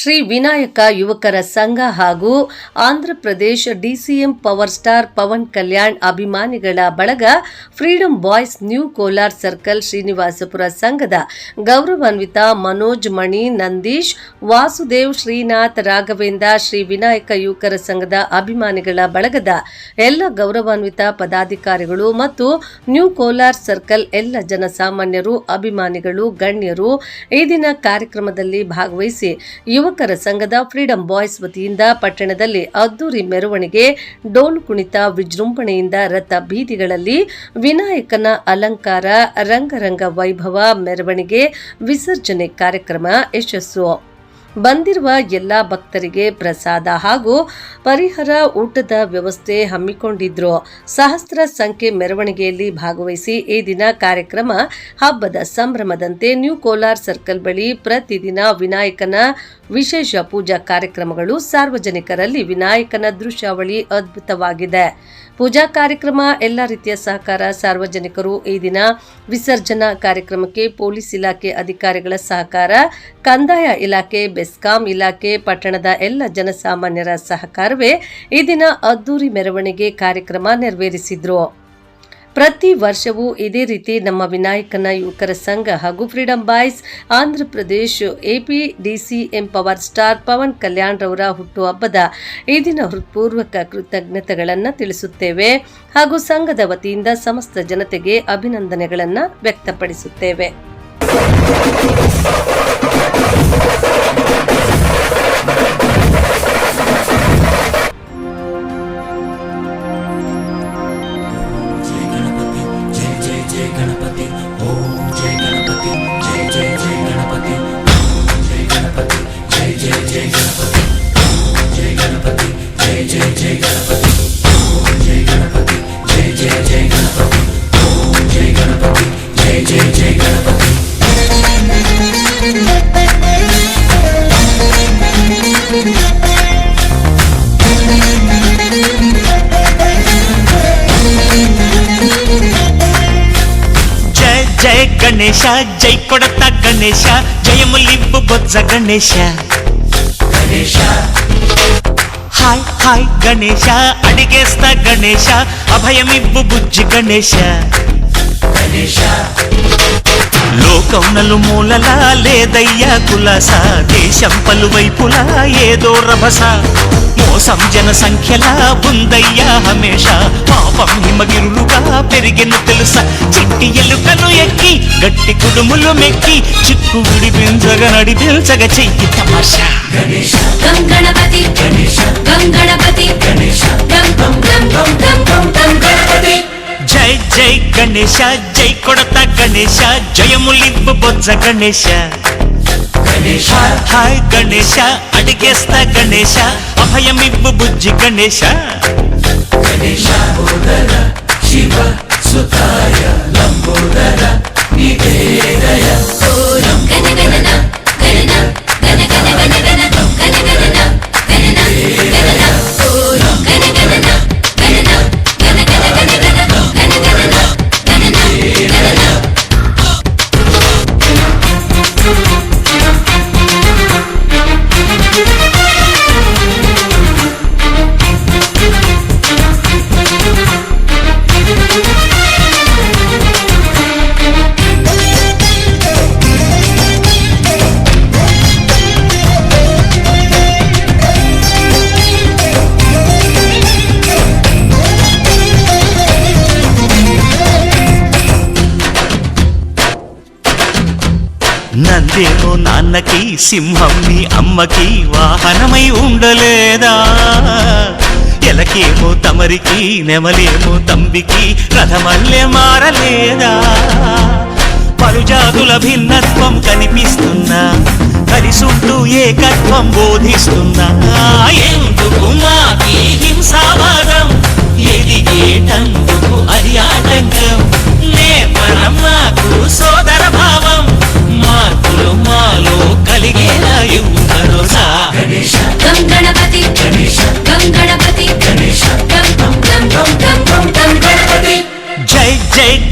ಶ್ರೀ ವಿನಾಯಕ ಯುವಕರ ಸಂಘ ಹಾಗೂ Andhra Pradesh DCM power star Pawan Kalyan ಅಭಿಮಾನಿಗಳ ಬಳಗ freedom boys new Kolar circle Srinivaspur ಸಂಘದ ಗೌರವಾನ್ವಿತ ಮನೋಜ್ ಮಣಿ, ನಂದೀಶ್, ವಾಸುದೇವ್ ಶ್ರೀನಾಥ್, ರಾಘವೇಂದ್ರ, ಶ್ರೀ ವಿನಾಯಕ ಯುವಕರ ಸಂಘದ ಅಭಿಮಾನಿಗಳ ಬಳಗದ ಎಲ್ಲ ಗೌರವಾನ್ವಿತ ಪದಾಧಿಕಾರಿಗಳು ಮತ್ತು ನ್ಯೂ ಕೋಲಾರ್ ಸರ್ಕಲ್ ಎಲ್ಲ ಜನಸಾಮಾನ್ಯರು, ಅಭಿಮಾನಿಗಳು, ಗಣ್ಯರು ಈ ದಿನ ಕಾರ್ಯಕ್ರಮದಲ್ಲಿ ಭಾಗವಹಿಸಿ ಯುವಕರ ಸಂಘದ ಫ್ರೀಡಂ ಬಾಯ್ಸ್ ವತಿಯಿಂದ ಪಟ್ಟಣದಲ್ಲಿ ಅದ್ದೂರಿ ಮೆರವಣಿಗೆ, ಡೋಲು ಕುಣಿತ, ವಿಜೃಂಭಣೆಯಿಂದ ರಥ ಬೀದಿಗಳಲ್ಲಿ ವಿನಾಯಕನ ಅಲಂಕಾರ, ರಂಗರಂಗ ವೈಭವ ಮೆರವಣಿಗೆ, ವಿಸರ್ಜನೆ ಕಾರ್ಯಕ್ರಮ ಯಶಸ್ಸು. ಬಂದಿರುವ ಎಲ್ಲ ಭಕ್ತರಿಗೆ ಪ್ರಸಾದ ಹಾಗೂ ಪರಿಹರ ಊಟದ ವ್ಯವಸ್ಥೆ ಹಮ್ಮಿಕೊಂಡಿದ್ರು. ಸಹಸ್ರ ಸಂಖ್ಯೆ ಮೆರವಣಿಗೆಯಲ್ಲಿ ಭಾಗವಹಿಸಿ ಈ ದಿನ ಕಾರ್ಯಕ್ರಮ ಹಬ್ಬದ ಸಂಭ್ರಮದಂತೆ ನ್ಯೂ ಕೋಲಾರ್ ಸರ್ಕಲ್ ಬಳಿ ಪ್ರತಿದಿನ ವಿನಾಯಕನ ವಿಶೇಷ ಪೂಜಾ ಕಾರ್ಯಕ್ರಮಗಳು ಸಾರ್ವಜನಿಕರಲ್ಲಿ ವಿನಾಯಕನ ದೃಶ್ಯಾವಳಿ ಅದ್ಭುತವಾಗಿದೆ. ಪೂಜಾ ಕಾರ್ಯಕ್ರಮ ಎಲ್ಲ ರೀತಿಯ ಸಹಕಾರ ಸಾರ್ವಜನಿಕರು ಈ ದಿನ ವಿಸರ್ಜನಾ ಕಾರ್ಯಕ್ರಮಕ್ಕೆ ಪೊಲೀಸ್ ಇಲಾಖೆ ಅಧಿಕಾರಿಗಳ ಸಹಕಾರ, ಕಂದಾಯ ಇಲಾಖೆ, ಬೆಸ್ಕಾಂ ಇಲಾಖೆ, ಪಟ್ಟಣದ ಎಲ್ಲ ಜನಸಾಮಾನ್ಯರ ಸಹಕಾರವೇ ಈ ದಿನ ಅದ್ದೂರಿ ಮೆರವಣಿಗೆ ಕಾರ್ಯಕ್ರಮ ನೆರವೇರಿಸಿದ್ರು. ಪ್ರತಿ ವರ್ಷವೂ ಇದೇ ರೀತಿ ನಮ್ಮ ವಿನಾಯಕನ ಯುವಕರ ಸಂಘ ಹಾಗೂ freedom boys Andhra Pradesh AP DCM power star Pawan Kalyan ರವರ ಹುಟ್ಟುಹಬ್ಬದ ಈ ದಿನ ಹೃತ್ಪೂರ್ವಕ ಕೃತಜ್ಞತೆಗಳನ್ನು ತಿಳಿಸುತ್ತೇವೆ ಹಾಗೂ ಸಂಘದ ವತಿಯಿಂದ ಸಮಸ್ತ ಜನತೆಗೆ ಅಭಿನಂದನೆಗಳನ್ನು ವ್ಯಕ್ತಪಡಿಸುತ್ತೇವೆ. Chicken గణేశ జై కొడత గణేశ జయములిబ్బు బొజ్జ గణేశ. హాయ్ హాయ్ గణేశ అడిగేస్తా గణేశ అభయమిబ్బు బుజ్జి గణేశ. లోకౌనలు మూలలా లేదయ్యా కులాస దేశం పలువైపులా ఏదో రభస. మోసం జన సంఖ్యలా ఉందయ్యా హమేష పాపం హిమగిరులుగా పెరిగిన తెలుసా. చిట్టి గట్టి కుడుములు మెక్కి చిక్కు విడిపించగ నడిపించగ చెయ్యి తమాషా. జై జై గణేశ జై కొడత గణేశ జయములింపు బొజ్జ గణేశ. గణేశ హాయ్ గణేశ అడిగేస్తా గణేశ అభయమిబ్బు బుజ్జి గణేశ. గణేశ శివ సుతాయ లంబోదర. నందేమో నాన్నకి సింహం మీ అమ్మకి వాహనమై ఉండలేదా? ఎలకేమో తమరికి నెమలేమో తంబికి రథమల్లె మారలేదా? పరుజాతుల భిన్నత్వం కనిపిస్తున్నా కలిసుంటూ ఏకత్వం బోధిస్తున్నా. ఎందుకు మాకి హింసావాదం? ఎదిగేటందుకు అది ఆటంకం. నేపరం మాకు సోదర భావం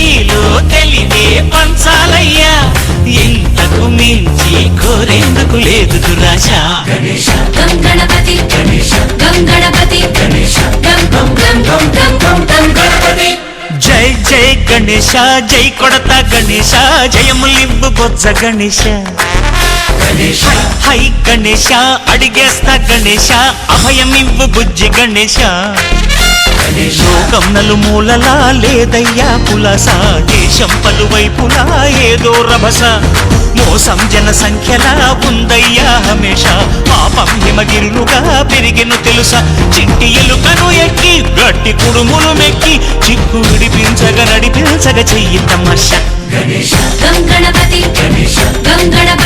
నీలో తెలివే పంచాలయ్యా. ఇంతకు మించి కోరేందుకు లేదు దురాశ. గం గణపతి గణేశ గం గణపతి గణేశ గం గం గం గం గం గం గం గణపతి. జై జై గణేశ జై కొడత గణేశ జయములింబు బొజ్జ గణేశ. గణేశ. హై గణేశ అడిగేస్తా గణేశ అభయమివ్వు బుజ్జి గణేశ. లోకం నలుమూలలా లేదయ్యా పులస. దేశం పలువైపులా ఏదో రభస. మోసం జన సంఖ్యలా ఉందయ్యా హమేష. పాపం హిమగిరులుగా పెరిగెను తెలుసా. చిట్టి ఎలుకను ఎక్కి గట్టి కుడుములు మెక్కి చిక్కు విడిపించగ నడిపించగ చెయ్యి తమాష గణేష గం గణపతి గణేశ. గణపతి